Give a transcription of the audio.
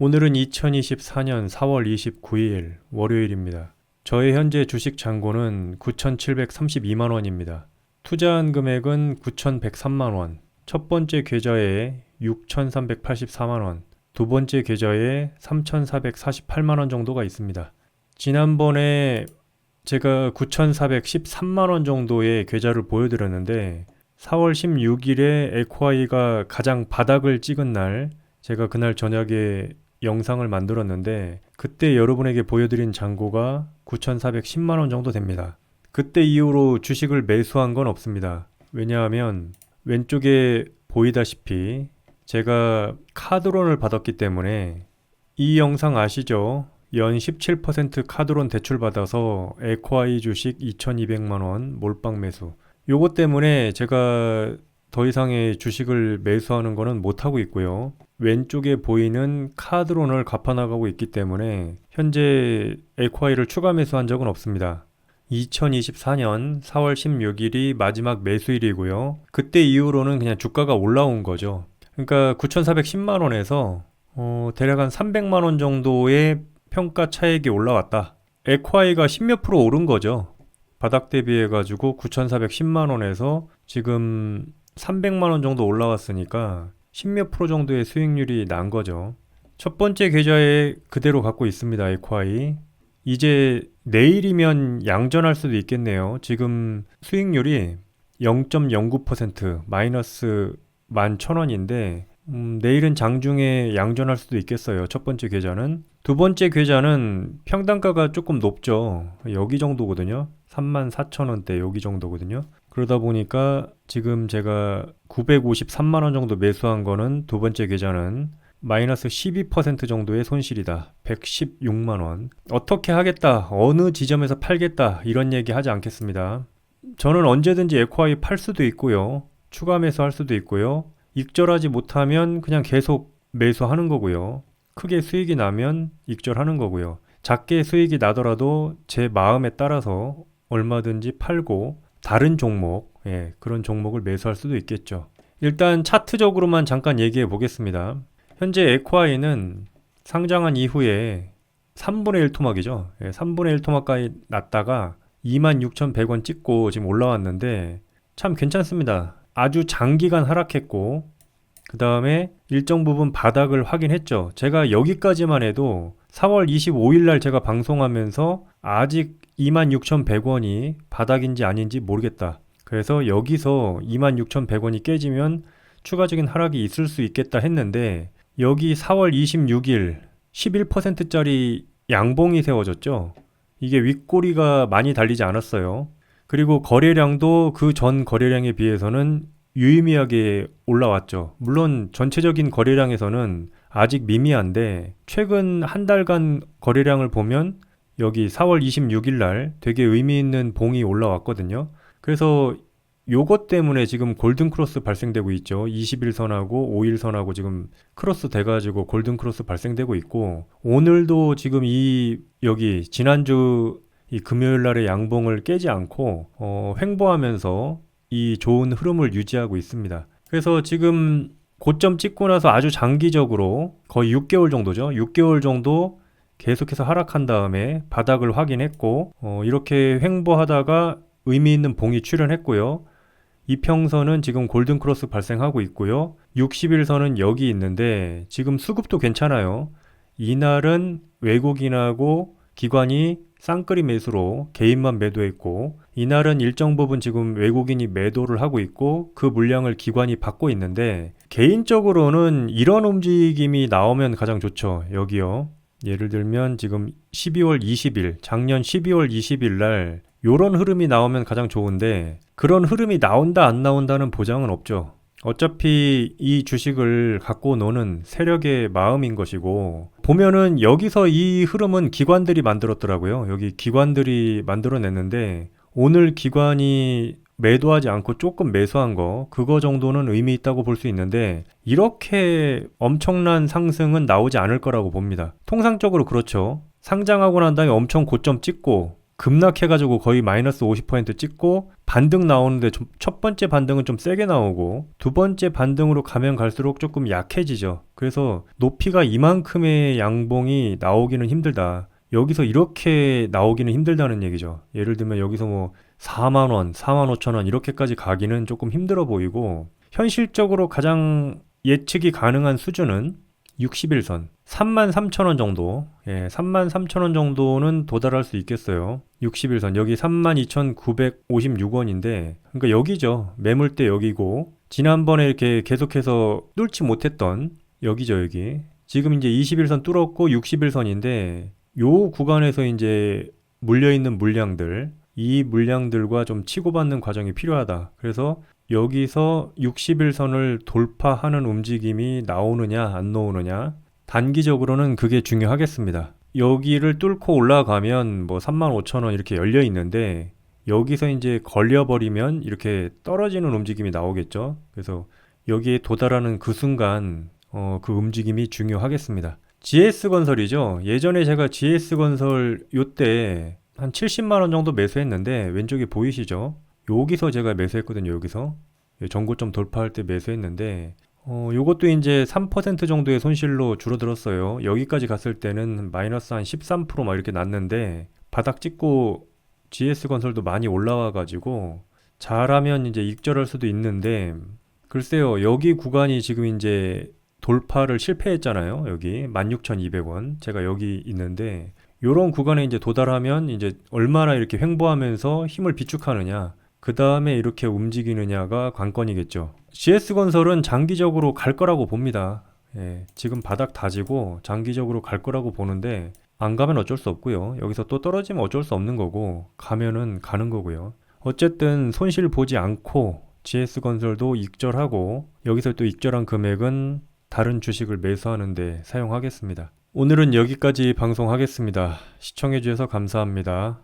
오늘은 2024년 4월 29일 월요일입니다. 저의 현재 주식 잔고는 9,732만 원입니다. 투자한 금액은 9,103만 원. 첫 번째 계좌에 6,384만 원. 두 번째 계좌에 3,448만 원 정도가 있습니다. 지난번에 제가 9,413만 원 정도의 계좌를 보여드렸는데 4월 16일에 에코아이가 가장 바닥을 찍은 날 제가 그날 저녁에 영상을 만들었는데 그때 여러분에게 보여드린 잔고가 9,410만 원 정도 됩니다. 그때 이후로 주식을 매수한 건 없습니다. 왜냐하면 왼쪽에 보이다시피 제가 카드론을 받았기 때문에 이 영상 아시죠? 연 17% 카드론 대출 받아서 에코아이 주식 2,200만 원 몰빵 매수. 요것 때문에 제가 더 이상의 주식을 매수하는 거는 못 하고 있고요. 왼쪽에 보이는 카드론을 갚아나가고 있기 때문에 현재 에코아이를 추가 매수한 적은 없습니다. 2024년 4월 16일이 마지막 매수일이고요. 그때 이후로는 그냥 주가가 올라온 거죠. 그러니까 9,410만 원에서 어, 대략 한 300만 원 정도의 평가 차익이 올라왔다. 에코아이가 10몇 프로 오른 거죠. 바닥 대비해 가지고 9,410만 원에서 지금 300만 원 정도 올라왔으니까 10몇 프로 정도의 수익률이 난 거죠. 첫 번째 계좌에 그대로 갖고 있습니다. 에코아이. 이제 내일이면 양전할 수도 있겠네요. 지금 수익률이 0.09% 마이너스 11,000원인데 음, 내일은 장중에 양전할 수도 있겠어요. 첫 번째 계좌는. 두 번째 계좌는 평단가가 조금 높죠. 여기 정도거든요. 34,000원대 여기 정도거든요. 그러다 보니까 지금 제가 953만 원 정도 매수한 거는 두 번째 계좌는 마이너스 12% 정도의 손실이다. 116만 원. 어떻게 하겠다. 어느 지점에서 팔겠다. 이런 얘기 하지 않겠습니다. 저는 언제든지 에코아이 팔 수도 있고요. 추가 매수할 수도 있고요. 익절하지 못하면 그냥 계속 매수하는 거고요. 크게 수익이 나면 익절하는 거고요. 작게 수익이 나더라도 제 마음에 따라서 얼마든지 팔고 다른 종목, 예, 그런 종목을 매수할 수도 있겠죠. 일단 차트적으로만 잠깐 얘기해 보겠습니다. 현재 에코아이는 상장한 이후에 3분의 1 토막이죠. 예, 3분의 1 토막까지 났다가 26,100원 찍고 지금 올라왔는데 참 괜찮습니다. 아주 장기간 하락했고 그 다음에 일정 부분 바닥을 확인했죠. 제가 여기까지만 해도 4월 25일 날 제가 방송하면서 아직 26,100원이 바닥인지 아닌지 모르겠다. 그래서 여기서 26,100원이 깨지면 추가적인 하락이 있을 수 있겠다 했는데 여기 4월 26일 11%짜리 양봉이 세워졌죠. 이게 윗꼬리가 많이 달리지 않았어요. 그리고 거래량도 그 전 거래량에 비해서는 유의미하게 올라왔죠. 물론 전체적인 거래량에서는 아직 미미한데 최근 한 달간 거래량을 보면 여기 4월 26일 날 되게 의미 있는 봉이 올라왔거든요. 그래서 요것 때문에 지금 골든 크로스 발생되고 있죠. 21선하고 5일선하고 지금 크로스 돼가지고 골든 크로스 발생되고 있고 오늘도 지금 이 여기 지난주 이 금요일 날의 양봉을 깨지 않고 어, 횡보하면서 이 좋은 흐름을 유지하고 있습니다. 그래서 지금 고점 찍고 나서 아주 장기적으로 거의 6개월 정도죠. 6개월 정도 계속해서 하락한 다음에 바닥을 확인했고 어, 이렇게 횡보하다가 의미 있는 봉이 출현했고요. 이평선은 지금 골든 크로스 발생하고 있고요. 60일선은 여기 있는데 지금 수급도 괜찮아요. 이날은 외국인하고 기관이 쌍끌이 매수로 개인만 매도했고 이날은 일정 부분 지금 외국인이 매도를 하고 있고 그 물량을 기관이 받고 있는데 개인적으로는 이런 움직임이 나오면 가장 좋죠. 여기요. 예를 들면 지금 12월 20일, 작년 12월 20일 날 요런 흐름이 나오면 가장 좋은데 그런 흐름이 나온다 안 나온다는 보장은 없죠. 어차피 이 주식을 갖고 노는 세력의 마음인 것이고 보면은 여기서 이 흐름은 기관들이 만들었더라고요. 여기 기관들이 만들어냈는데 오늘 기관이 매도하지 않고 조금 매수한 거 그거 정도는 의미 있다고 볼 수 있는데 이렇게 엄청난 상승은 나오지 않을 거라고 봅니다. 통상적으로 그렇죠. 상장하고 난 다음에 엄청 고점 찍고 급락해가지고 거의 마이너스 50% 찍고 반등 나오는데 좀- 첫 번째 반등은 좀 세게 나오고 두 번째 반등으로 가면 갈수록 조금 약해지죠. 그래서 높이가 이만큼의 양봉이 나오기는 힘들다. 여기서 이렇게 나오기는 힘들다는 얘기죠. 예를 들면 여기서 뭐 4만 원, 4만 5천 원 이렇게까지 가기는 조금 힘들어 보이고 현실적으로 가장 예측이 가능한 수준은 60일선. 3만 3천 원 정도. 예, 3만 3천 원 정도는 도달할 수 있겠어요. 60일선. 여기 3만 2,956원인데 그러니까 여기죠. 매물대 여기고 지난번에 이렇게 계속해서 뚫지 못했던 여기죠 여기. 지금 이제 21선 뚫었고 61선인데 요 구간에서 이제 물려있는 물량들 이 물량들과 좀 치고받는 과정이 필요하다. 그래서 여기서 60일선을 돌파하는 움직임이 나오느냐 안 나오느냐 단기적으로는 그게 중요하겠습니다. 여기를 뚫고 올라가면 뭐 35,000원 이렇게 열려 있는데 여기서 이제 걸려버리면 이렇게 떨어지는 움직임이 나오겠죠. 그래서 여기에 도달하는 그 순간 어, 그 움직임이 중요하겠습니다. GS건설이죠. 예전에 제가 GS건설 요때 한 70만 원 정도 매수했는데 왼쪽에 보이시죠? 여기서 제가 매수했거든요. 여기서 전고점 돌파할 때 매수했는데 어, 요것도 이제 3% 정도의 손실로 줄어들었어요. 여기까지 갔을 때는 마이너스 한 13%막 이렇게 났는데 바닥 찍고 GS건설도 많이 올라와 가지고 잘하면 이제 익절할 수도 있는데 글쎄요. 여기 구간이 지금 이제 돌파를 실패했잖아요. 여기 16,200원. 제가 여기 있는데 요런 구간에 이제 도달하면 이제 얼마나 이렇게 횡보하면서 힘을 비축하느냐. 그 다음에 이렇게 움직이느냐가 관건이겠죠. GS건설은 장기적으로 갈 거라고 봅니다. 예, 지금 바닥 다지고 장기적으로 갈 거라고 보는데 안 가면 어쩔 수 없고요. 여기서 또 떨어지면 어쩔 수 없는 거고 가면은 가는 거고요. 어쨌든 손실 보지 않고 GS건설도 익절하고 여기서 또 익절한 금액은 다른 주식을 매수하는데 사용하겠습니다. 오늘은 여기까지 방송하겠습니다. 시청해주셔서 감사합니다.